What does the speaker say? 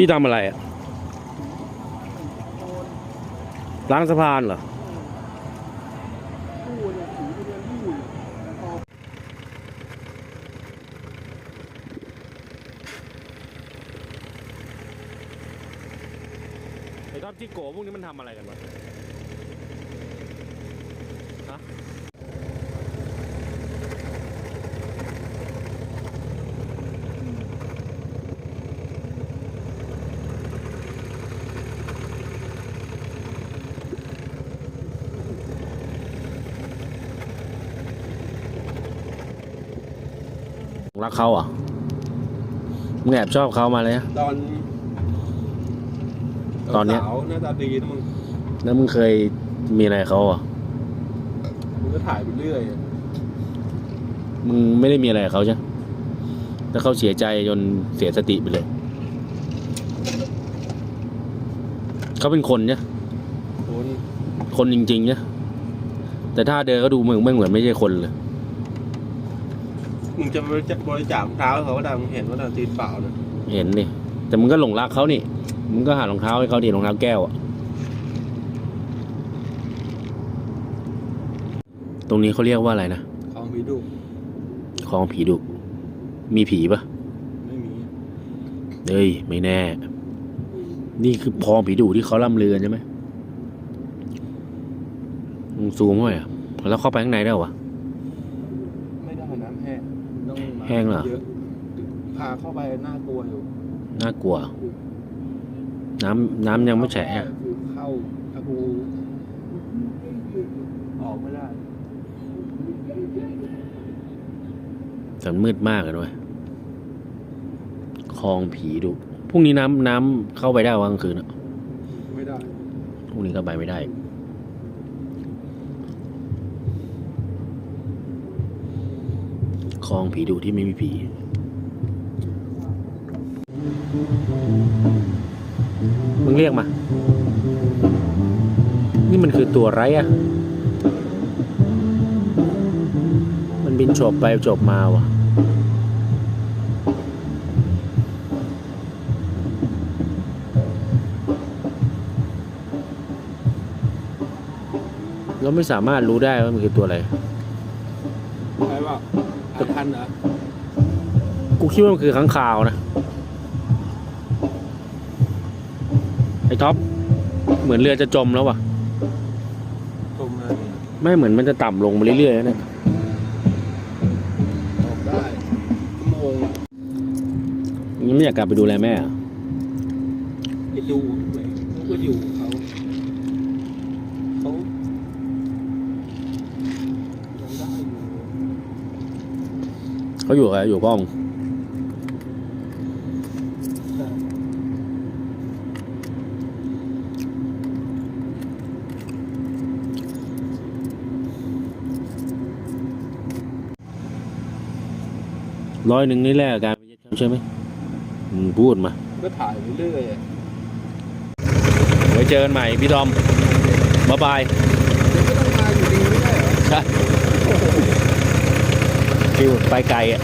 พี่ทำอะไรอะล้างสะพานเหรอตู้เนี่ยสีทะเบียนที่ออกไอ้ท็อปที่โกพวกนี้มันทำอะไรกันวะ รักเขาเหรอะมึงแอบชอบเขามาเลยนะ ตอนตอนเนี้ย สาวหน้าตาดีนะมึงแล้วมึงเคยมีอะไรกับเขาเหรอะ มึงก็ถ่ายไปเรื่อยอะมึงไม่ได้มีอะไรกับเขาใช่ไหมแล้วเขาเสียใจจนเสียสติไปเลย เขาเป็นคนเนี่ยโดนคนจริงๆเนี่ยแต่ถ้าเดินก็ดูมึงไม่เหมือนไม่ใช่คนเลย มึงจะบริจาคบริจาครองเท้าให้เขาก็ได้มึงเห็นว่าตอนตีนเปล่านะเห็นนี่แต่มึงก็หลงรักเขานี่มึงก็หารองเท้าให้เขาดิรองเท้าแก้วอะตรงนี้เขาเรียกว่าอะไรนะของพี่ดูคลองผีดุมีผีปะไม่มีเฮ้ยไม่แน่ นี่คือคลองผีดุที่เขาล่ำลือกันใช่ไหมมึงซูมเข้าไปอะแล้วเข้าไปข้างในได้เหรอวะ ไม่ได้น้ำแห้งต้องมา แห้งเหรอยอะพาเข้าไปน่ากลัวอยู่น่ากลัว น้ำน้ำยังไม่แฉะอะเข้าตะกูออกไม่ได้แต่มันมืดมากเลยด้วยคลองผีดุพรุ่งนี้น้ำน้ำเข้าไปได้วะกลางคืนอะไม่ได้ พรุ่งนี้ก็ไปไม่ได้ คลองผีดุที่ไม่มีผี มึงเรียกมา นี่มันคือตัวไรอะมันบินจบไปจบมาว่ะเราไม่สามารถรู้ได้ว่ามันคือตัวอะไรใช่เป ล่าอ่านทันเหรอกูคิดว่ามันคือค้างคาวนะ ไอ้ท็อป เหมือนเรือจะจมแล้วว่ะตรงนั้นไม่เหมือนมันจะต่ำลงไปเรื่อยๆนะเนี่ยออกได้ชั่วโมงยังไม่อยากกลับไปดูแลแม่อะไปดูเลยก็อยู่กับเขาเขายังได้อยู่ เขาอยู่กับใครอยู่กับพ่อมึงแต่ร้อยหนึ่งนี่แหละการไปยึดเขาใช่ไหมมึงพูดมา ก็ถ่ายไปเรื่อยอะไว้เจอกันใหม่พี่ทอมบ๊ายบายเดี๋ยวก็ต้องมาอยู่ดีไม่ได้เหรอใช่ ฟิวไปไกลอะ